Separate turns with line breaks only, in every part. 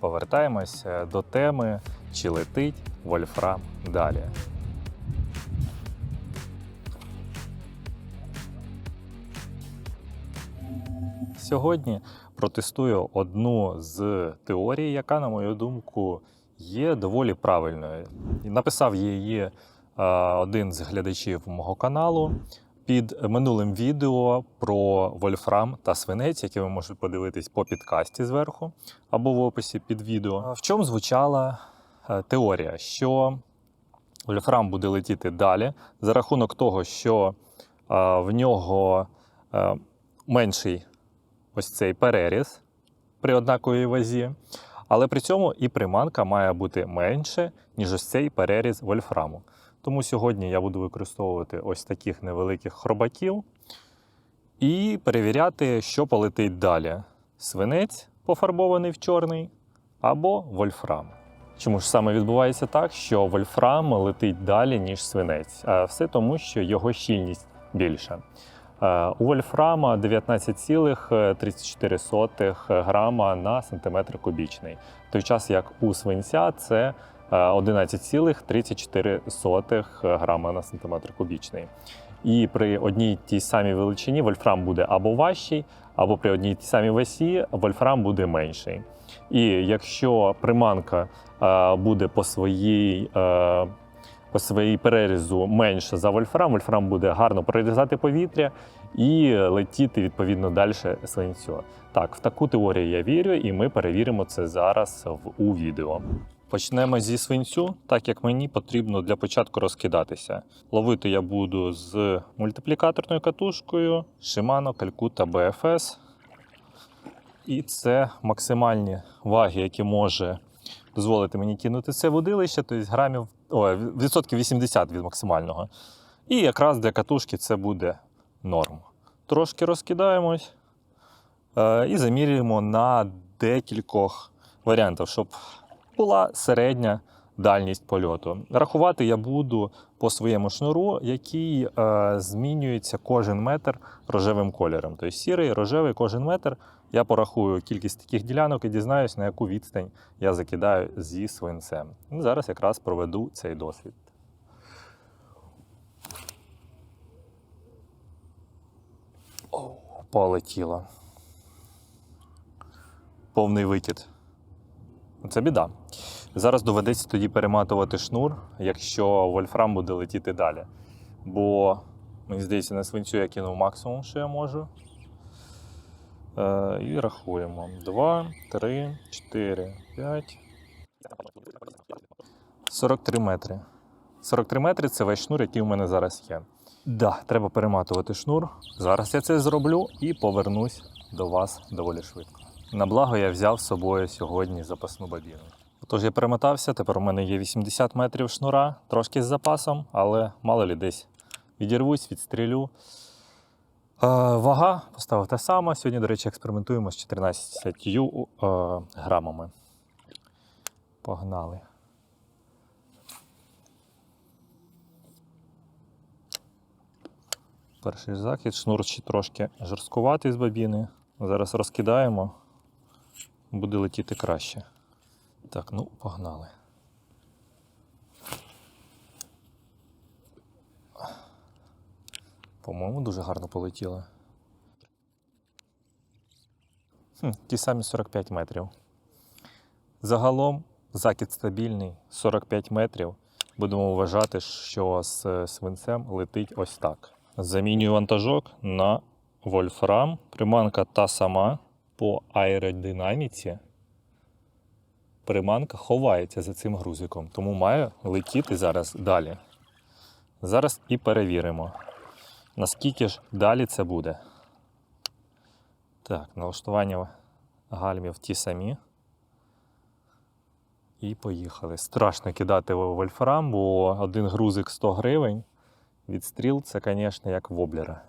повертаємось е, до теми, чи летить вольфрам далі. Сьогодні протестую одну з теорій, яка, на мою думку, є доволі правильною. Написав її е, один з глядачів мого каналу під минулим відео про вольфрам та свинець, яке ви можете подивитись по підкасті зверху або в описі під відео. В чому звучала е, теорія, що вольфрам буде летіти далі за рахунок того, що е, в нього е, менший ось цей переріз при однаковій вазі, але при цьому і приманка має бути менше, ніж ось цей переріз вольфраму. Тому сьогодні я буду використовувати ось таких невеликих хробаків і перевіряти, що полетить далі: свинець пофарбований в чорний або вольфрам. Чому ж саме відбувається так, що вольфрам летить далі, ніж свинець? А Все тому, що його щільність більша. Е, У вольфрама 19,34 грама на сантиметр кубічний, в той час як у свинця це 11,34 грама на сантиметр кубічний. І при одній тій самій величині вольфрам буде або важчий, або при одній тій самій весі вольфрам буде менший. І якщо приманка е, буде по своїй е, по своїй перерізу менше за вольфрам, вольфрам буде гарно прорізати повітря і летіти відповідно далі свинцю. Так, в таку теорію я вірю, і ми перевіримо це зараз в, у відео. Почнемо зі свинцю, так як мені потрібно для початку розкидатися. Ловити я буду з мультиплікаторною катушкою Shimano Calcutta BFS. І це максимальні ваги, які може дозволити мені кинути це водилище, тобто грамів о, відсотків 80 від максимального. І якраз для катушки це буде норм. Трошки розкидаємось е, і замірюємо на декількох варіантах, щоб була середня дальність польоту. Рахувати я буду по своєму шнуру, який е, змінюється кожен метр рожевим кольором. Тобто сірий, рожевий кожен метр. Я порахую кількість таких ділянок і дізнаюсь, на яку відстань я закидаю зі свинцем. І зараз якраз проведу цей досвід. О, полетіло. Повний викид. Це біда. Зараз доведеться тоді перематувати шнур, якщо вольфрам буде летіти далі. Бо, мені здається, на свинцю я кинув максимум, що я можу. Е, і рахуємо. 2, 3, 4, 5. 43 метри. 43 метри це весь шнур, який у мене зараз є. Да, треба перематувати шнур. Зараз я це зроблю і повернусь до вас доволі швидко. На благо я взяв з собою сьогодні запасну бабіну. Тож я перемотався, тепер у мене є 80 метрів шнура, трошки з запасом, але мало лі десь відірвусь, відстрілю. Е, вага поставив та сама. Сьогодні, до речі, експериментуємо з 14 е, грамами. Погнали. Перший захід, шнур ще трошки жорсткуватий з бабіни. Зараз розкидаємо, буде летіти краще. Так, ну, погнали. По-моєму, дуже гарно полетіло. Хм, ті самі 45 метрів. Загалом закид стабільний 45 метрів. Будемо вважати, що з свинцем летить ось так. Замінюю вантажок на вольфрам. Приманка та сама по аеродинаміці. Приманка ховається за цим грузиком, тому має летіти зараз далі. Зараз і перевіримо, наскільки ж далі це буде. Так, налаштування гальмів ті самі. І поїхали. Страшно кидати вольфрам, бо один грузик 100 гривень. Відстріл це, звісно, як воблера.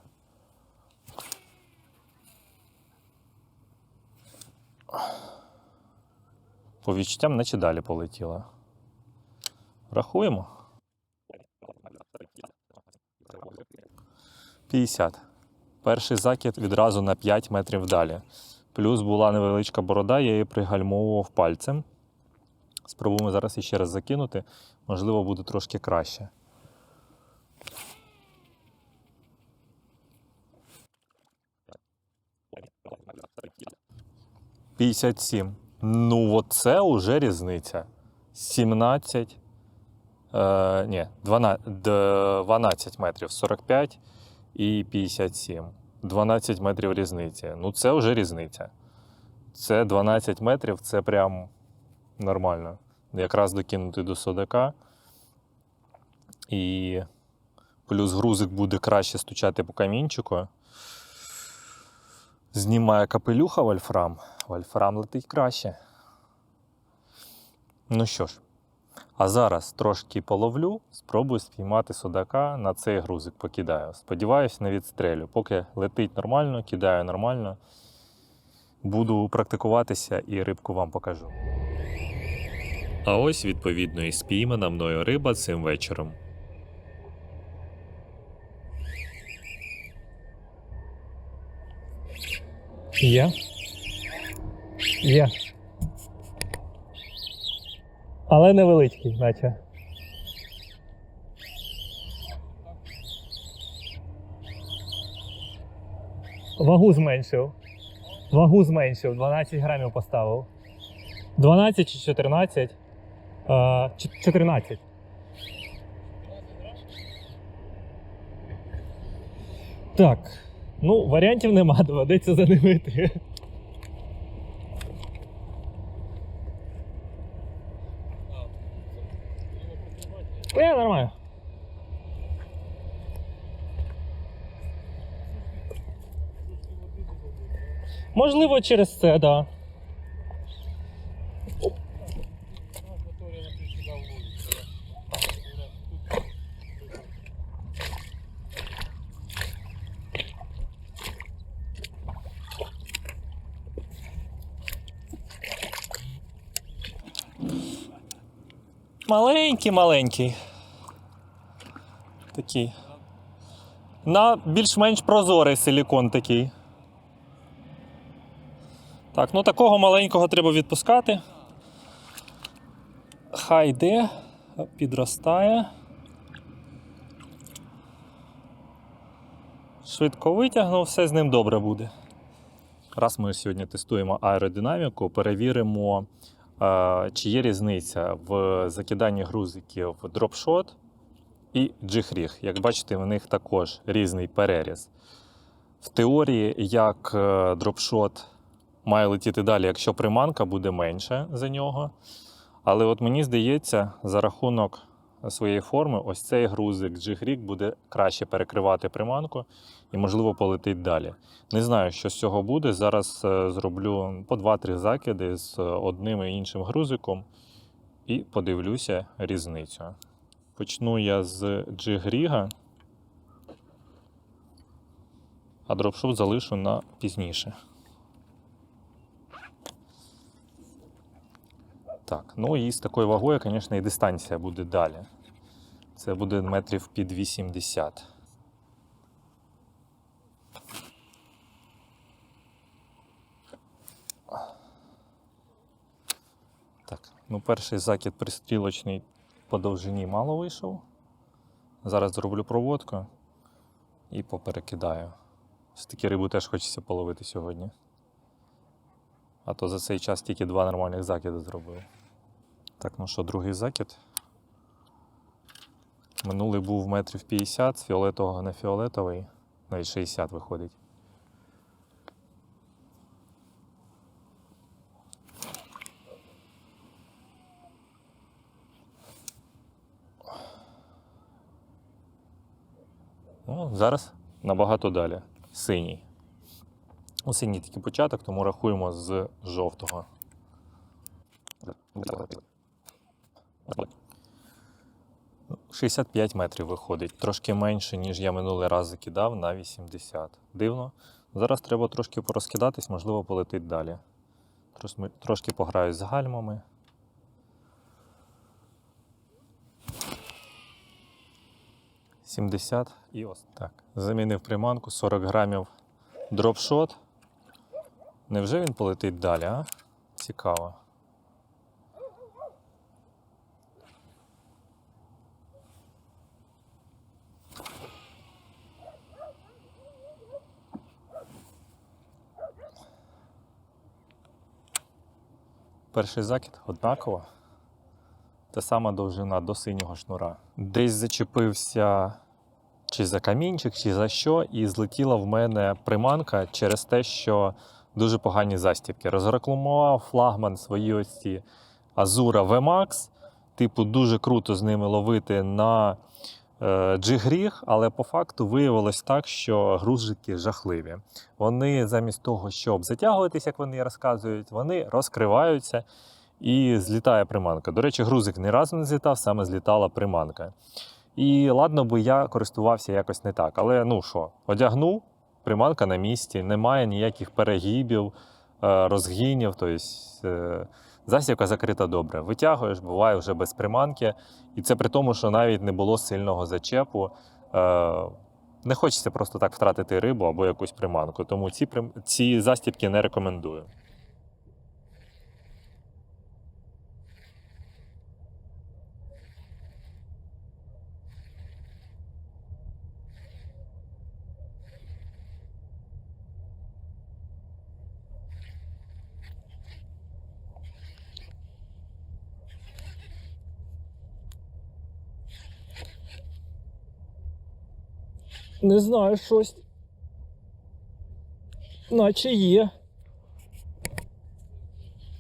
По відчуттям, наче далі полетіло. Рахуємо. 50. Перший закид відразу на 5 метрів далі. Плюс була невеличка борода, я її пригальмовував пальцем. Спробуємо зараз іще раз закинути. Можливо, буде трошки краще. П'ятдесят сім. Ну, от це вже різниця. 17. Е, ні, 12, 12 метрів 45 і 57. 12 метрів різниці. Ну, це вже різниця. Це 12 метрів, це прям нормально. Якраз докинути до Судака. І плюс грузик буде краще стучати по камінчику. Знімає капелюха вольфрам. Вольфрам летить краще. Ну що ж, а зараз трошки половлю, спробую спіймати судака на цей грузик покидаю. Сподіваюсь, не відстрелю. Поки летить нормально, кидаю нормально. Буду практикуватися і рибку вам покажу. А ось, відповідно, і спіймана мною риба цим вечором.
Є. Є. Але невеличкий, наче. Вагу зменшив. Вагу зменшив, 12 грамів поставив. 12 чи 14? А, ч- 14. Так. Ну, варіантів нема, доведеться за ними. Не, нормально. Можливо, через це, так. Да. Маленький, маленький. Такий. На більш-менш прозорий силікон такий. Так, ну такого маленького треба відпускати. Хай йде, підростає. Швидко витягнув, все з ним добре буде. Раз ми сьогодні тестуємо аеродинаміку, перевіримо, чи є різниця в закиданні грузиків дропшот і джихріг. Як бачите, в них також різний переріз. В теорії, як е, дропшот має летіти далі, якщо приманка буде менше за нього. Але от мені здається, за рахунок своєї форми, ось цей грузик джихрік буде краще перекривати приманку і, можливо, полетить далі. Не знаю, що з цього буде. Зараз е, зроблю по 2-3 закиди з одним і іншим грузиком і подивлюся різницю. Почну я з джигріга, а дропшот залишу на пізніше. Так, ну і з такою вагою, звісно, і дистанція буде далі. Це буде метрів під 80. Так, ну перший закид пристрілочний по довжині мало вийшов. Зараз зроблю проводку і поперекидаю. Все-таки рибу теж хочеться половити сьогодні. А то за цей час тільки два нормальних закиди зробив. Так, ну що, другий закид. Минулий був метрів 50, з фіолетового на фіолетовий, навіть 60 виходить. Ну, зараз набагато далі. Синій. У синій тільки початок, тому рахуємо з жовтого. Ну, 65 метрів виходить, трошки менше, ніж я минулий раз закидав на 80. Дивно. Зараз треба трошки порозкидатись, можливо, полетить далі. Трошки, пограю з гальмами. Сімдесят і ось так. Замінив приманку 40 грамів дропшот. Невже він полетить далі, а? Цікаво. Перший закид однаково. Та сама довжина до синього шнура. Десь зачепився чи за камінчик, чи за що, і злетіла в мене приманка через те, що дуже погані застібки. Розрекламував флагман свої ось ці Azura VMAX. Типу, дуже круто з ними ловити на е, джигріг, але по факту виявилось так, що грузики жахливі. Вони замість того, щоб затягуватись, як вони розказують, вони розкриваються і злітає приманка. До речі, грузик ні разу не злітав, саме злітала приманка. І ладно би я користувався якось не так. Але ну що, одягнув, приманка на місці, немає ніяких перегибів, е, розгинів. Тобто засівка закрита добре. Витягуєш, буває вже без приманки. І це при тому, що навіть не було сильного зачепу. Е, Не хочеться просто так втратити рибу або якусь приманку. Тому ці, ці застібки не рекомендую.
Не знаю щось. Наче є.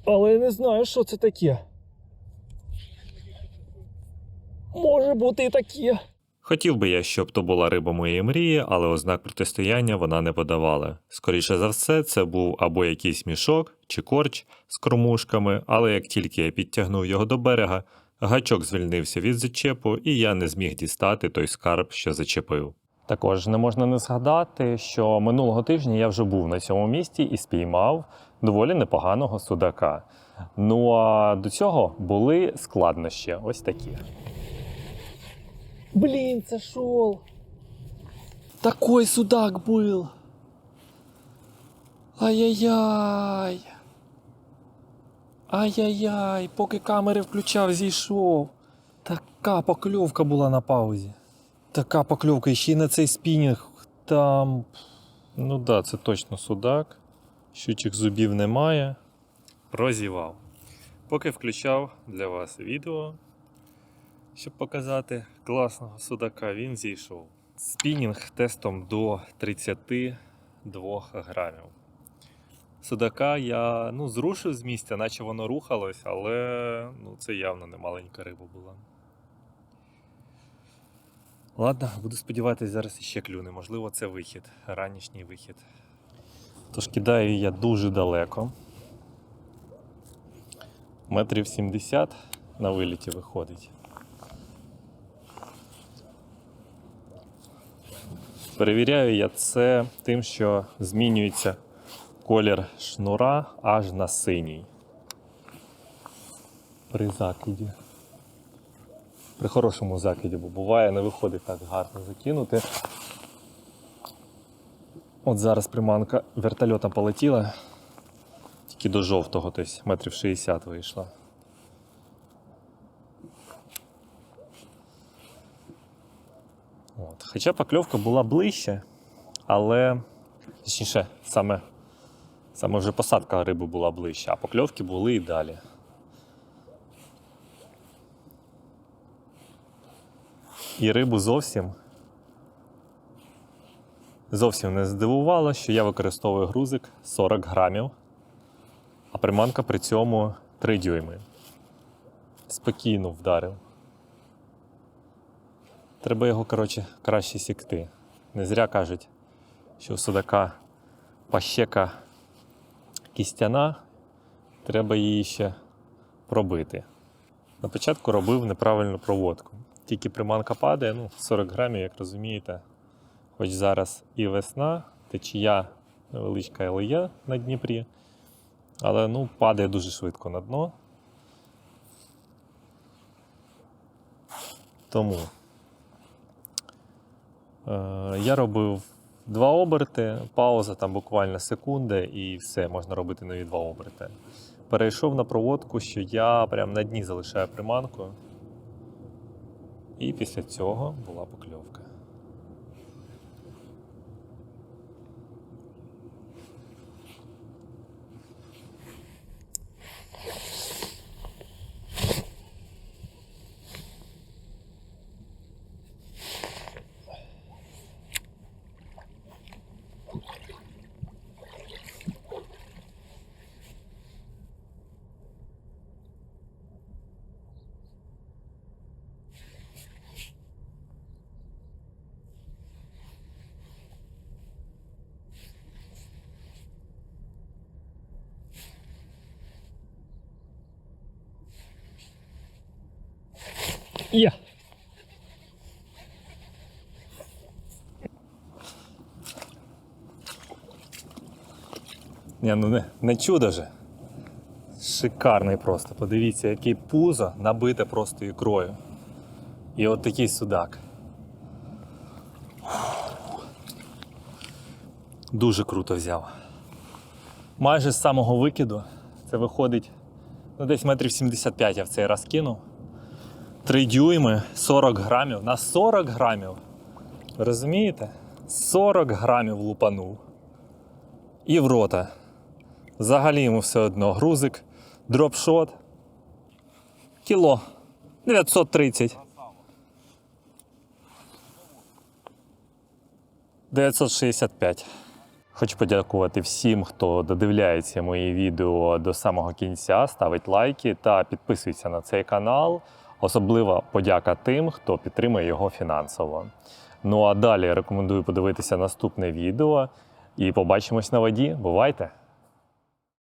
Але я не знаю, що це таке. Може бути і таке.
Хотів би я, щоб то була риба моєї мрії, але ознак протистояння вона не подавала. Скоріше за все, це був або якийсь мішок чи корч з кормушками, але як тільки я підтягнув його до берега, гачок звільнився від зачепу, і я не зміг дістати той скарб, що зачепив.
Також не можна не згадати, що минулого тижня я вже був на цьому місці і спіймав доволі непоганого судака. Ну а до цього були складнощі ось такі.
Блін, це шол. Такой судак був. Ай-яй-яй. Ай-яй-яй, поки камери включав, зійшов. Така покльовка була на паузі. Така покльовка, ще й на цей спінінг. Там.
Ну да, це точно судак. Щучих зубів немає. Прозівав. Поки включав для вас відео, щоб показати класного судака, він зійшов. Спінінг тестом до 32 грамів. Судака я ну, зрушив з місця, наче воно рухалось, але ну, це явно не маленька риба була. Ладно, буду сподіватися, зараз іще клюне. Можливо, це вихід, ранішній вихід. Тож кидаю я дуже далеко. Метрів 70 на виліті виходить. Перевіряю я це тим, що змінюється колір шнура аж на синій. При закиді. При хорошому закиді, бо буває, не виходить так гарно закинути. От зараз приманка вертольотом полетіла, тільки до жовтого, тобто метрів 60 вийшла. От. Хоча покльовка була ближче, але точніше, саме, саме вже посадка риби була ближче, а покльовки були і далі. І рибу зовсім зовсім не здивувало, що я використовую грузик 40 грамів, а приманка при цьому 3 дюйми. Спокійно вдарив. Треба його, коротше, краще сікти. Не зря кажуть, що у судака пащека кістяна, треба її ще пробити. На початку робив неправильну проводку. Тільки приманка падає, ну, 40 грамів, як розумієте. Хоч зараз і весна, течія невеличка але є на Дніпрі, але ну, падає дуже швидко на дно. Тому е, я робив Два оберти, пауза там буквально секунда, і все, можна робити нові два оберти. Перейшов на проводку, що я прям на дні залишаю приманку. І після цього була покльовка.
Є.
Ні, ну не, не чудо же. Шикарний просто. Подивіться, який пузо набите просто ікрою. І от такий судак. Дуже круто взяв. Майже з самого викиду. Це виходить ну, десь метрів 75 я в цей раз кинув. 3 дюйми, 40 грамів. На 40 грамів. Розумієте? 40 грамів лупанув. І в рота. Взагалі йому все одно. Грузик, дропшот. Кіло. 930. 965. Хочу подякувати всім, хто додивляється мої відео до самого кінця, ставить лайки та підписується на цей канал. Особлива подяка тим, хто підтримує його фінансово. Ну а далі рекомендую подивитися наступне відео і побачимось на воді. Бувайте!